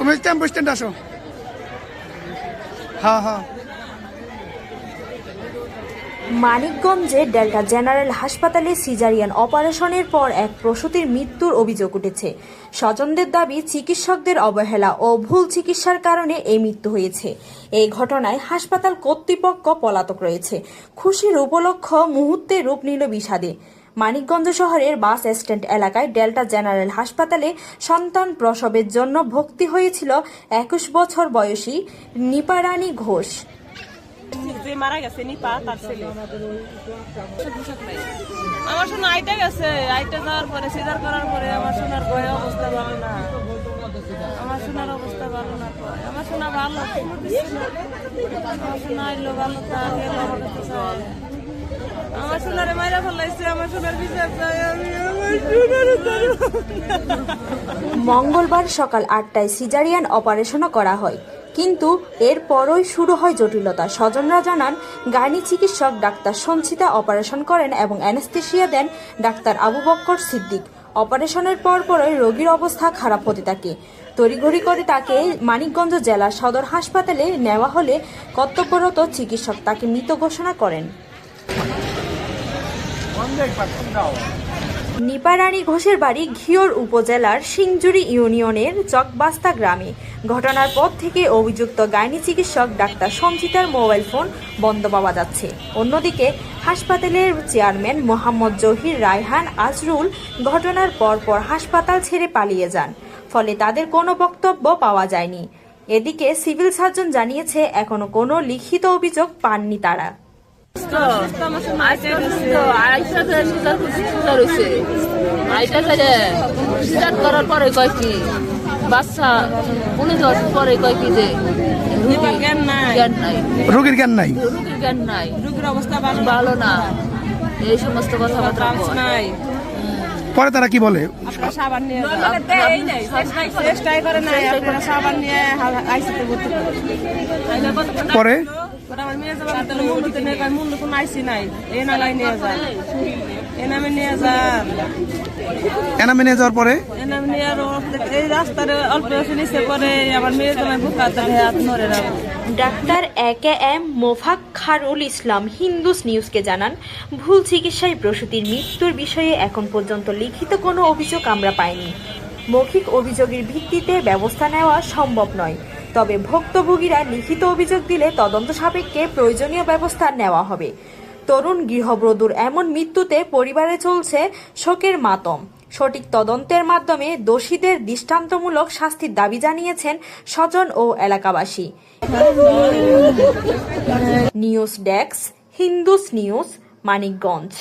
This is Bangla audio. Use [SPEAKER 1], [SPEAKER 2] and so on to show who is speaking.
[SPEAKER 1] তুমি স্ট্যান্ড আসো। হ্যাঁ হ্যাঁ
[SPEAKER 2] মানিকগঞ্জে ডেল্টা জেনারেল হাসপাতালে সিজারিয়ান অপারেশনের পর এক প্রসূতির মৃত্যুর অভিযোগ উঠেছে। স্বজনদের দাবি, চিকিৎসকদের অবহেলা ও ভুল চিকিৎসার কারণে এই মৃত্যু হয়েছে। এই ঘটনায় হাসপাতাল কর্তৃপক্ষ পলাতক রয়েছে। খুশির উপলক্ষ মুহূর্তে রূপ নিল বিষাদে। মানিকগঞ্জ শহরের বাস স্ট্যান্ড এলাকায় ডেল্টা জেনারেল হাসপাতালে সন্তান প্রসবের জন্য ভর্তি হয়েছিল একুশ বছর বয়সী নিপারানী ঘোষ।
[SPEAKER 3] আমার শোনা গেছে। যাওয়ার পরে করার পরে শোনার অবস্থা ভালো আমার শোনা ভালো। ভালো।
[SPEAKER 2] মঙ্গলবার সকাল আটটায় সিজারিয়ান অপারেশনও করা হয়। কিন্তু এরপরই শুরু হয় জটিলতা। স্বজনরা জানান, গাইনি চিকিৎসক ডাক্তার সঞ্চিতা অপারেশন করেন এবং অ্যানেস্থেশিয়া দেন ডাক্তার আবু বক্কর সিদ্দিক। অপারেশনের পরপরই রোগীর অবস্থা খারাপ হতে থাকে। তড়িঘড়ি করে তাকে মানিকগঞ্জ জেলা সদর হাসপাতালে নেওয়া হলে কর্তব্যরত চিকিৎসক তাকে মৃত ঘোষণা করেন। নিপারানী ঘোষের বাড়ি ঘিওর উপজেলার সিংজুরি ইউনিয়নের চকবাস্তা গ্রামে। ঘটনার পর থেকে অভিযুক্ত গাইনি চিকিৎসক ডাক্তার সঞ্জিতার মোবাইল ফোন বন্ধ পাওয়া যাচ্ছে। অন্যদিকে, হাসপাতালের চেয়ারম্যান মোহাম্মদ জহির রায়হান আজরুল ঘটনার পরপর হাসপাতাল ছেড়ে পালিয়ে যান, ফলে তাদের কোনো বক্তব্য পাওয়া যায়নি। এদিকে সিভিল সার্জন জানিয়েছে, এখনও কোনো লিখিত অভিযোগ পাননি তারা।
[SPEAKER 4] করার পরে কয় কি বাচ্চা উনি দশ পরে কয় কি যে
[SPEAKER 1] রোগীর জ্ঞান নাই।
[SPEAKER 4] রুগীর জ্ঞান নাই?
[SPEAKER 3] রোগীর অবস্থা ভালো
[SPEAKER 4] না। এই সমস্ত কথাবার্তা।
[SPEAKER 3] নাই।
[SPEAKER 1] পরে তারা কি বলে?
[SPEAKER 3] আপনারা সাবান নিয়ে যান। চেষ্টাই করে নাই আপনারা সাবান নাই এ নালাই নিয়ে পরে নিয়ে যান
[SPEAKER 1] এনামে নিয়ে যাওয়ার পরে?
[SPEAKER 3] এ নামে নিয়ে আরও এই রাস্তার অল্প নিচে পরে আমার মেয়ে তোমার বুকাতে হাত নড়ে রাখব
[SPEAKER 2] doctor A K M Mofakkharul Islam Hindus নিউজকে জানান ভুল চিকিৎসায় প্রসূতির মৃত্যুর বিষয়ে এখন পর্যন্ত লিখিত কোনো অভিযোগ আমরা পাইনি। মৌখিক অভিযোগের ভিত্তিতে ব্যবস্থা নেওয়া সম্ভব নয়। তবে ভুক্তভোগীরা লিখিত অভিযোগ দিলে তদন্ত সাপেক্ষে প্রয়োজনীয় ব্যবস্থা নেওয়া হবে। তরুণ গৃহবধূর এমন মৃত্যুতে পরিবারে চলছে শোকের মাতম। সঠিক তদন্তের মাধ্যমে দোষীদের দৃষ্টান্তমূলক শাস্তির দাবি জানিয়েছেন স্বজন ও এলাকাবাসী। নিউজ ডেস্ক, হিন্দুস নিউজ, মানিকগঞ্জ।